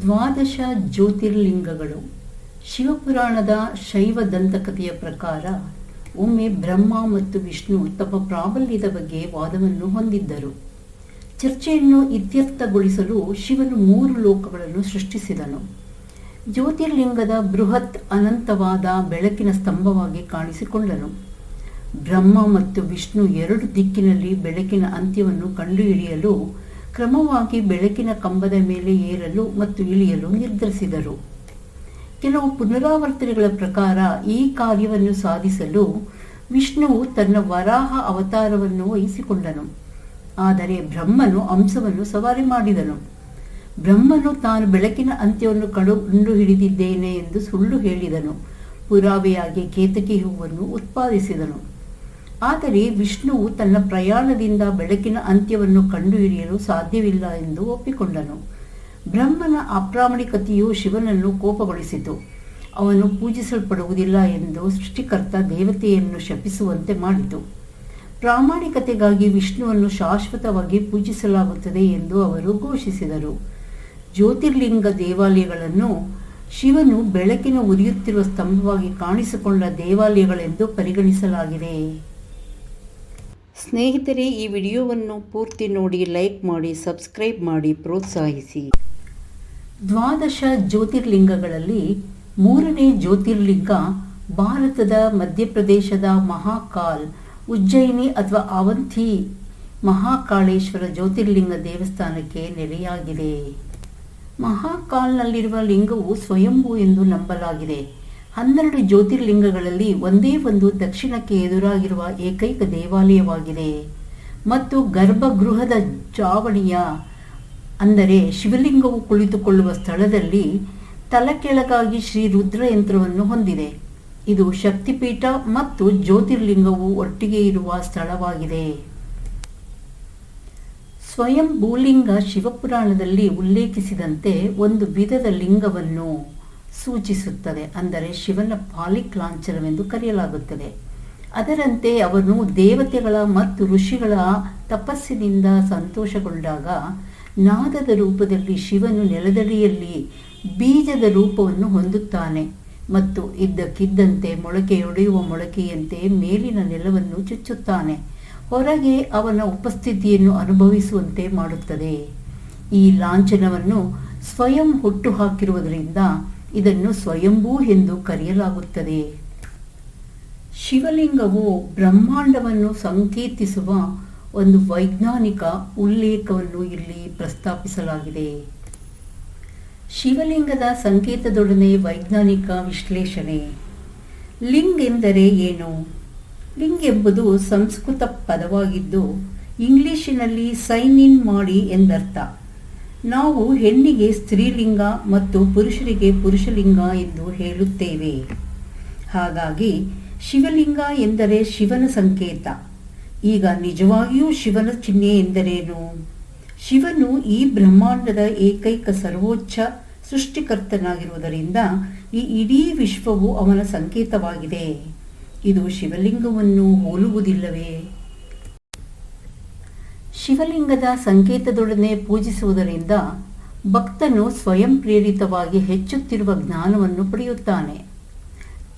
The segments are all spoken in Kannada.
ದ್ವಾದಶ ಜ್ಯೋತಿರ್ಲಿಂಗಗಳು. ಶಿವಪುರಾಣದ ಶೈವ ದಂತಕಥೆಯ ಪ್ರಕಾರ ಒಮ್ಮೆ ಬ್ರಹ್ಮ ಮತ್ತು ವಿಷ್ಣು ತಮ್ಮ ಪ್ರಾಬಲ್ಯದ ಬಗ್ಗೆ ವಾದವನ್ನು ಹೊಂದಿದ್ದರು. ಚರ್ಚೆಯನ್ನು ಇತ್ಯರ್ಥಗೊಳಿಸಲು ಶಿವನು ಮೂರು ಲೋಕಗಳನ್ನು ಸೃಷ್ಟಿಸಿದನು. ಜ್ಯೋತಿರ್ಲಿಂಗದ ಬೃಹತ್ ಅನಂತವಾದ ಬೆಳಕಿನ ಸ್ತಂಭವಾಗಿ ಕಾಣಿಸಿಕೊಂಡನು. ಬ್ರಹ್ಮ ಮತ್ತು ವಿಷ್ಣು ಎರಡು ದಿಕ್ಕಿನಲ್ಲಿ ಬೆಳಕಿನ ಅಂತ್ಯವನ್ನು ಕಂಡುಹಿಡಿಯಲು ಕ್ರಮವಾಗಿ ಬೆಳಕಿನ ಕಂಬದ ಮೇಲೆ ಏರಲು ಮತ್ತು ಇಳಿಯಲು ನಿರ್ಧರಿಸಿದರು. ಕೆಲವು ಪುನರಾವರ್ತನೆಗಳ ಪ್ರಕಾರ ಈ ಕಾರ್ಯವನ್ನು ಸಾಧಿಸಲು ವಿಷ್ಣುವು ತನ್ನ ವರಾಹ ಅವತಾರವನ್ನು ವಹಿಸಿಕೊಂಡನು. ಆದರೆ ಬ್ರಹ್ಮನು ಅಂಶವನ್ನು ಸವಾರಿ ಮಾಡಿದನು. ಬ್ರಹ್ಮನು ತಾನು ಬೆಳಕಿನ ಅಂತ್ಯವನ್ನು ಕಡು ಹಿಡಿದಿದ್ದೇನೆ ಎಂದು ಸುಳ್ಳು ಹೇಳಿದನು. ಪುರಾವೆಯಾಗಿ ಕೇತಕಿ ಹೂವನ್ನು ಉತ್ಪಾದಿಸಿದನು. ಆದರೆ ವಿಷ್ಣುವು ತನ್ನ ಪ್ರಯಾಣದಿಂದ ಬೆಳಕಿನ ಅಂತ್ಯವನ್ನು ಕಂಡುಹಿಡಿಯಲು ಸಾಧ್ಯವಿಲ್ಲ ಎಂದು ಒಪ್ಪಿಕೊಂಡನು. ಬ್ರಹ್ಮನ ಅಪ್ರಾಮಾಣಿಕತೆಯು ಶಿವನನ್ನು ಕೋಪಗೊಳಿಸಿತು. ಅವನು ಪೂಜಿಸಲ್ಪಡುವುದಿಲ್ಲ ಎಂದು ಸೃಷ್ಟಿಕರ್ತ ದೇವತೆಯನ್ನು ಶಪಿಸುವಂತೆ ಮಾಡಿತು. ಪ್ರಾಮಾಣಿಕತೆಗಾಗಿ ವಿಷ್ಣುವನ್ನು ಶಾಶ್ವತವಾಗಿ ಪೂಜಿಸಲಾಗುತ್ತದೆ ಎಂದು ಅವರು ಘೋಷಿಸಿದರು. ಜ್ಯೋತಿರ್ಲಿಂಗ ದೇವಾಲಯಗಳನ್ನು ಶಿವನು ಬೆಳಕಿನ ಉರಿಯುತ್ತಿರುವ ಸ್ತಂಭವಾಗಿ ಕಾಣಿಸಿಕೊಂಡ ದೇವಾಲಯಗಳೆಂದು ಪರಿಗಣಿಸಲಾಗಿದೆ. ಸ್ನೇಹಿತರೆ, ಈ ವಿಡಿಯೋವನ್ನು ಪೂರ್ತಿ ನೋಡಿ, ಲೈಕ್ ಮಾಡಿ, ಸಬ್ಸ್ಕ್ರೈಬ್ ಮಾಡಿ, ಪ್ರೋತ್ಸಾಹಿಸಿ. ದ್ವಾದಶ ಜ್ಯೋತಿರ್ಲಿಂಗಗಳಲ್ಲಿ ಮೂರನೇ ಜ್ಯೋತಿರ್ಲಿಂಗ ಭಾರತದ ಮಧ್ಯಪ್ರದೇಶದ ಮಹಾಕಾಲ್, ಉಜ್ಜಯಿನಿ ಅಥವಾ ಅವಂತಿ ಮಹಾಕಾಳೇಶ್ವರ ಜ್ಯೋತಿರ್ಲಿಂಗ ದೇವಸ್ಥಾನಕ್ಕೆ ನೆಲೆಯಾಗಿದೆ. ಮಹಾಕಾಲ್ನಲ್ಲಿರುವ ಲಿಂಗವು ಸ್ವಯಂಭೂ ಎಂದು ನಂಬಲಾಗಿದೆ. ಹನ್ನೆರಡು ಜ್ಯೋತಿರ್ಲಿಂಗಗಳಲ್ಲಿ ಒಂದೇ ಒಂದು ದಕ್ಷಿಣಕ್ಕೆ ಎದುರಾಗಿರುವ ಏಕೈಕ ದೇವಾಲಯವಾಗಿದೆ. ಮತ್ತು ಗರ್ಭಗೃಹದ ಚಾವಣಿಯ, ಅಂದರೆ ಶಿವಲಿಂಗವು ಕುಳಿತುಕೊಳ್ಳುವ ಸ್ಥಳದಲ್ಲಿ ತಲಕೆಳಗಾಗಿ ಶ್ರೀ ರುದ್ರ ಯಂತ್ರವನ್ನು ಹೊಂದಿದೆ. ಇದು ಶಕ್ತಿಪೀಠ ಮತ್ತು ಜ್ಯೋತಿರ್ಲಿಂಗವು ಒಟ್ಟಿಗೆ ಇರುವ ಸ್ಥಳವಾಗಿದೆ. ಸ್ವಯಂ ಭೂಲಿಂಗ ಶಿವಪುರಾಣದಲ್ಲಿ ಉಲ್ಲೇಖಿಸಿದಂತೆ ಒಂದು ವಿಧದ ಲಿಂಗವನ್ನು ಸೂಚಿಸುತ್ತದೆ. ಅಂದರೆ ಶಿವನ ಪಾಲಿಕ್ ಲಾಂಛನವೆಂದು ಕರೆಯಲಾಗುತ್ತದೆ. ಅದರಂತೆ ಅವನು ದೇವತೆಗಳ ಮತ್ತು ಋಷಿಗಳ ತಪಸ್ಸಿನಿಂದ ಸಂತೋಷಗೊಂಡಾಗ ನಾದದ ರೂಪದಲ್ಲಿ ಶಿವನು ನೆಲದಡಿಯಲ್ಲಿ ಬೀಜದ ರೂಪವನ್ನು ಹೊಂದುತ್ತಾನೆ ಮತ್ತು ಇದ್ದಕ್ಕಿದ್ದಂತೆ ಮೊಳಕೆಯೊಡೆಯುವ ಮೊಳಕೆಯಂತೆ ಮೇಲಿನ ನೆಲವನ್ನು ಚುಚ್ಚುತ್ತಾನೆ. ಹೊರಗೆ ಅವನ ಉಪಸ್ಥಿತಿಯನ್ನು ಅನುಭವಿಸುವಂತೆ ಮಾಡುತ್ತದೆ. ಈ ಲಾಂಛನವನ್ನು ಸ್ವಯಂ ಹುಟ್ಟು ಹಾಕಿರುವುದರಿಂದ ಇದನ್ನು ಸ್ವಯಂಭೂ ಎಂದು ಕರೆಯಲಾಗುತ್ತದೆ. ಶಿವಲಿಂಗವು ಬ್ರಹ್ಮಾಂಡವನ್ನು ಸಂಕೇತಿಸುವ ಒಂದು ವೈಜ್ಞಾನಿಕ ಉಲ್ಲೇಖವನ್ನು ಇಲ್ಲಿ ಪ್ರಸ್ತಾಪಿಸಲಾಗಿದೆ. ಶಿವಲಿಂಗದ ಸಂಕೇತದೊಡನೆ ವೈಜ್ಞಾನಿಕ ವಿಶ್ಲೇಷಣೆ. ಲಿಂಗ್ ಎಂದರೆ ಏನು? ಲಿಂಗ್ ಎಂಬುದು ಸಂಸ್ಕೃತ ಪದವಾಗಿದ್ದು ಇಂಗ್ಲಿಶಿನಲ್ಲಿ ಸೈನ್ ಇನ್ ಮಾಡಿ ಎಂದರ್ಥ. ನಾವು ಹೆಣ್ಣಿಗೆ ಸ್ತ್ರೀಲಿಂಗ ಮತ್ತು ಪುರುಷರಿಗೆ ಪುರುಷಲಿಂಗ ಎಂದು ಹೇಳುತ್ತೇವೆ. ಹಾಗಾಗಿ ಶಿವಲಿಂಗ ಎಂದರೆ ಶಿವನ ಸಂಕೇತ. ಈಗ ನಿಜವಾಗಿಯೂ ಶಿವನ ಚಿಹ್ನೆ ಎಂದರೇನು? ಶಿವನು ಈ ಬ್ರಹ್ಮಾಂಡದ ಏಕೈಕ ಸರ್ವೋಚ್ಚ ಸೃಷ್ಟಿಕರ್ತನಾಗಿರುವುದರಿಂದ ಈ ಇಡೀ ವಿಶ್ವವು ಅವನ ಸಂಕೇತವಾಗಿದೆ. ಇದು ಶಿವಲಿಂಗವನ್ನು ಹೋಲುವುದಿಲ್ಲವೇ? ಶಿವಲಿಂಗದ ಸಂಕೇತದೊಡನೆ ಪೂಜಿಸುವುದರಿಂದ ಭಕ್ತನು ಸ್ವಯಂ ಪ್ರೇರಿತವಾಗಿ ಹೆಚ್ಚುತ್ತಿರುವ ಜ್ಞಾನವನ್ನು ಪಡೆಯುತ್ತಾನೆ.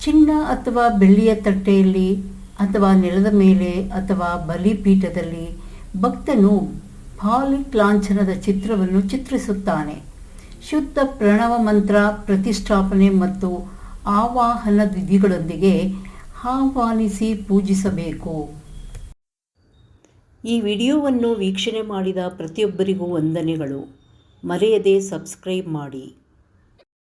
ಚಿನ್ನ ಅಥವಾ ಬೆಳ್ಳಿಯ ತಟ್ಟೆಯಲ್ಲಿ ಅಥವಾ ನೆಲದ ಮೇಲೆ ಅಥವಾ ಬಲಿಪೀಠದಲ್ಲಿ ಭಕ್ತನು ಫಾಲಿಕ್ ಲಾಂಛನದ ಚಿತ್ರವನ್ನು ಚಿತ್ರಿಸುತ್ತಾನೆ. ಶುದ್ಧ ಪ್ರಣವ ಮಂತ್ರ ಪ್ರತಿಷ್ಠಾಪನೆ ಮತ್ತು ಆವಾಹನ ವಿಧಿಗಳೊಂದಿಗೆ ಆಹ್ವಾನಿಸಿ ಪೂಜಿಸಬೇಕು. ಈ ವಿಡಿಯೋವನ್ನು ವೀಕ್ಷಣೆ ಮಾಡಿದ ಪ್ರತಿಯೊಬ್ಬರಿಗೂ ವಂದನೆಗಳು. ಮರೆಯದೆ ಸಬ್ಸ್ಕ್ರೈಬ್ ಮಾಡಿ.